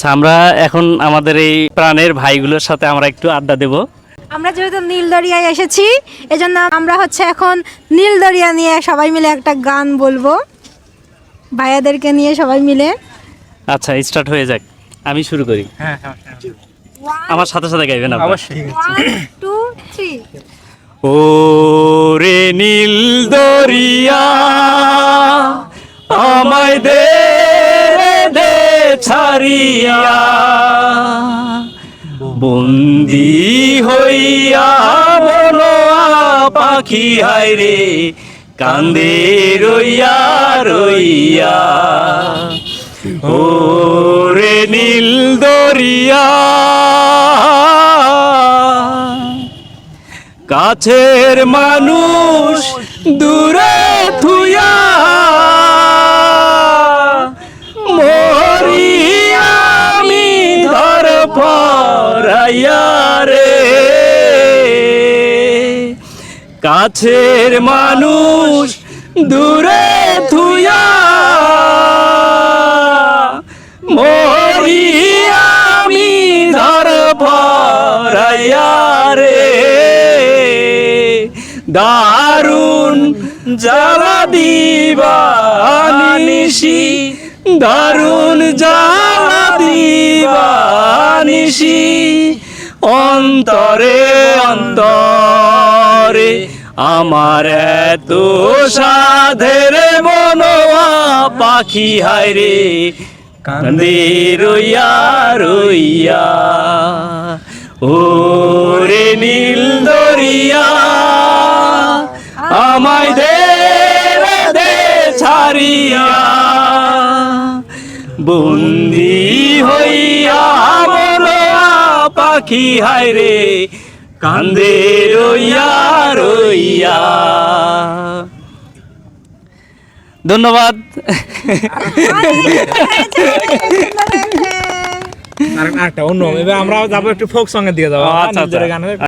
আচ্ছা আমরা এখন আমাদের এই প্রাণের ভাইগুলোর সাথে আমরা একটু আড্ডা দেব। আমরা যেহেতু নীল দরিয়ায় এসেছি এজন্য আমরা হচ্ছে এখন নীল দরিয়া নিয়ে সবাই মিলে একটা গান বলব। ভাইয়াদেরকে নিয়ে সবাই মিলে। আচ্ছা স্টার্ট হয়ে যাক। আমি শুরু করি। হ্যাঁ হ্যাঁ হ্যাঁ। আমার সাথে সাথে গাইবেন। অবশ্যই। টু থ্রি ও রে নীল দরিয়া ছাড়িয়া বন্দি হইয়া বনোয়া পাখি, হায় রে, কান্দে রইয়া রইয়া। ও রে নীল দরিয়া, কাছের মানুষ দূরে পরাইয়া রে কাছের মানুষ দূরে থুয়া। মরি আমি ধর পরাইয়া রে দারুণ জ্বালা দিবানিসি দারুণ জ্বালা দিবানিসি অন্তরে অন্তরে আমার এত সাধের মনোয়া পাখি, হায় রে, কান্দে রইয়া রইয়া। ও রে নীল দরিয়া, আমায় দে দে ছাড়িয়া। বন্দি হইয়া পাখি হায় রে। কান্দে রইয়া রইয়া। ধন্যবাদ। আমরা যাব একটু ফোক সঙ্গে দিয়ে যাব। আচ্ছা, আচ্ছা।